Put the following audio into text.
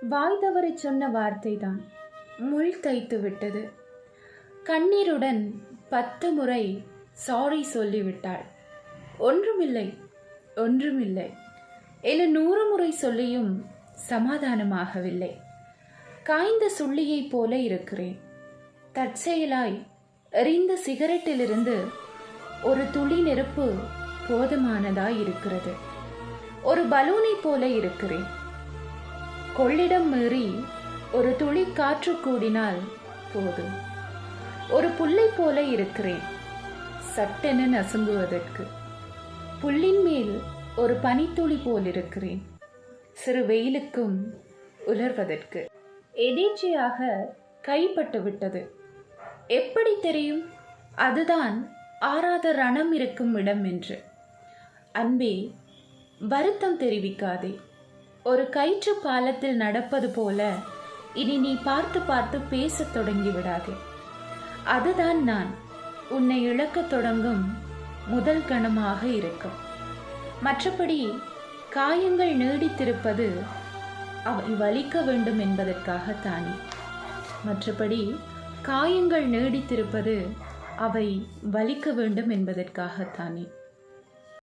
வாய் தவறி சொன்ன வார்த்தைதான். முள் தைத்து விட்டது. கண்ணீருடன் பத்து முறை சாரி சொல்லிவிட்டாள். ஒன்றுமில்லை ஒன்றுமில்லை. என நூறு முறை சொல்லியும் சமாதானமாகவில்லை. காய்ந்த சுள்ளியைப் போல இருக்கிறேன். தற்செயலாய் எறிந்த சிகரெட்டிலிருந்து ஒரு துளி நெருப்பு போதுமானதாய் இருக்கிறது ஒரு பலூனைப் போல இருக்கிறேன். கொள்ளிடம் மீறி ஒரு துளி காற்று கூடினால் போதும். ஒரு புல்லை போல இருக்கிறேன் சட்டென நசுங்குவதற்கு. புல்லின் மேல் ஒரு பனித்துளி போல் இருக்கிறேன் சிறு வெயிலுக்கும் உலர்வதற்கு. எதேச்சையாக கைப்பட்டு விட்டது. எப்படி தெரியும்? அதுதான் ஆறாத ரணம் இருக்கும் இடம் என்று அன்பே வருத்தம் தெரிவிக்காதே. ஒரு கயிற்று பாலத்தில் நடப்பது போல இனி நீ பார்த்து பார்த்து பேசத் தொடங்கி விடாதே அதுதான் நான். உன்னை இழக்கத் தொடங்கும் முதல் கணமாக இருக்கும். மற்றபடி காயங்கள் நீடித்திருப்பது அவை வலிக்க வேண்டும் என்பதற்காகத்தானே. மற்றபடி காயங்கள் நீடித்திருப்பது அவை வலிக்க வேண்டும் என்பதற்காகத்தானே.